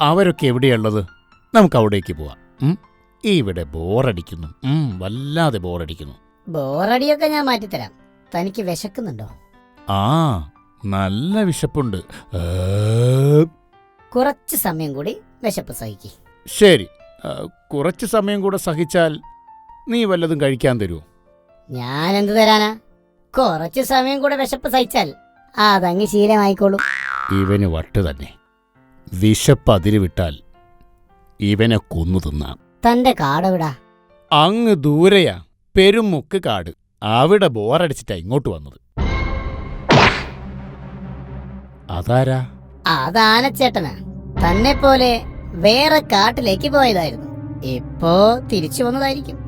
അവരൊക്കെ എവിടെയുള്ളത്? നമുക്ക് അവിടേക്ക് പോവാം? ഇവിടെ ബോറടിക്കുന്നു. വല്ലാതെ ബോറടിക്കുന്നു. ബോറടിയൊക്കെ ഞാൻ മാറ്റിത്തരാം. തനിക്ക് വിശക്കുന്നുണ്ടോ? ആ നല്ല വിശപ്പുണ്ട്. കുറച്ച് സമയം കൂടി വിശപ്പ് സഹിക്കി. ശരി. കുറച്ച് സമയം കൂടെ സഹിച്ചാൽ നീ വല്ലതും കഴിക്കാൻ തരുമോ ഞാൻ എന്ത് തരാനാ? കുറച്ച് സമയം കൂടെ വിശപ്പ് സഹിച്ചാൽ അതങ്ങ് ശീലമായിക്കോളും. ഇവന് വട്ട് തന്നെ. വിശപ്പ് അതിര് വിട്ടാൽ ഇവനെ കൊന്നു തിന്നാം. തന്റെ കാടവിടാ? അങ്ങ് ദൂരെയാ. പെരുമുക്ക് കാട്. അവിടെ ബോറടിച്ചിട്ടാ ഇങ്ങോട്ട് വന്നത്. അതാരാ? അതാനച്ചേട്ടനാ തന്നെ പോലെ വേറെ കാട്ടിലേക്ക് പോയതായിരുന്നു. ഇപ്പോ തിരിച്ചു വന്നതായിരിക്കും.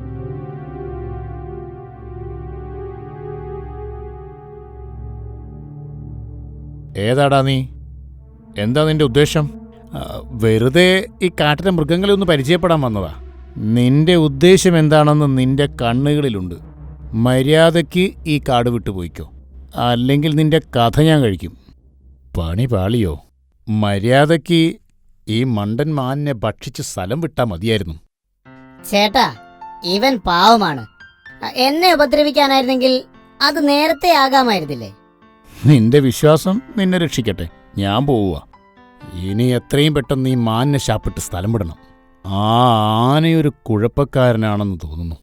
ഏതാടാ നീ? എന്താ നിന്റെ ഉദ്ദേശം? വെറുതെ ഈ കാട്ടിലെ മൃഗങ്ങളെ ഒന്ന് പരിചയപ്പെടാൻ വന്നതാ. നിന്റെ ഉദ്ദേശം എന്താണെന്ന് നിന്റെ കണ്ണുകളിലുണ്ട്. മര്യാദയ്ക്ക് ഈ കാട് വിട്ടു പോയിക്കോ. അല്ലെങ്കിൽ നിന്റെ കഥ ഞാൻ കഴിക്കും. പണി പാളിയോ? മര്യാദയ്ക്ക് ഈ മണ്ടൻ മാനിനെ ഭക്ഷിച്ച് സ്ഥലം വിട്ടാ മതിയായിരുന്നു. ചേട്ടാ ഇവൻ പാവമാണ്. എന്നെ ഉപദ്രവിക്കാനായിരുന്നെങ്കിൽ അത് നേരത്തെ ആകാമായിരുന്നില്ലേ? നിന്റെ വിശ്വാസം നിന്നെ രക്ഷിക്കട്ടെ. ഞാൻ പോവുക ഇനി എത്രയും പെട്ടെന്ന് ഈ മാനിനെ ശാപ്പിട്ട് സ്ഥലം വിടണം. ആ ആനയൊരു കുഴപ്പക്കാരനാണെന്ന് തോന്നുന്നു.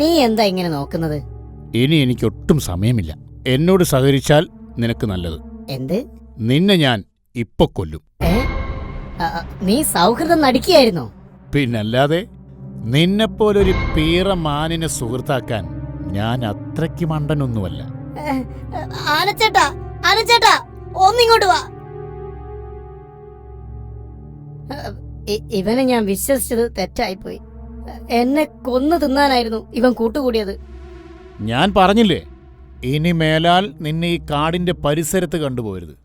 നീ എന്താ ഇങ്ങനെ നോക്കുന്നത്? ഇനി എനിക്ക് ഒട്ടും സമയമില്ല. എന്നോട് സഹകരിച്ചാൽ നിനക്ക് നല്ലത്. എന്ത്? നിന്നെ ഞാൻ ഇപ്പൊ കൊല്ലും. ഏ? നീ സൗഹൃദം നടിക്കുകയായിരുന്നോ പിന്നല്ലാതെ നിന്നെപ്പോലൊരു പീറ മാനിനെ സുഹൃത്താക്കാൻ ഞാൻ അത്രയ്ക്ക് മണ്ടനൊന്നുമല്ല. ആനച്ചേട്ടാ ആനച്ചേട്ടാ ഒന്നിങ്ങോട്ട് വാ. ഇവനെ ഞാൻ വിശ്വസിച്ചത് തെറ്റായിപ്പോയി. എന്നെ കൊന്നു തിന്നാനായിരുന്നു ഇവൻ കൂട്ടുകൂടിയത്. ഞാൻ പറഞ്ഞില്ലേ ഇനി മേലാൽ നിന്നെ ഈ കാടിന്റെ പരിസരത്ത് കണ്ടുപോരുത്.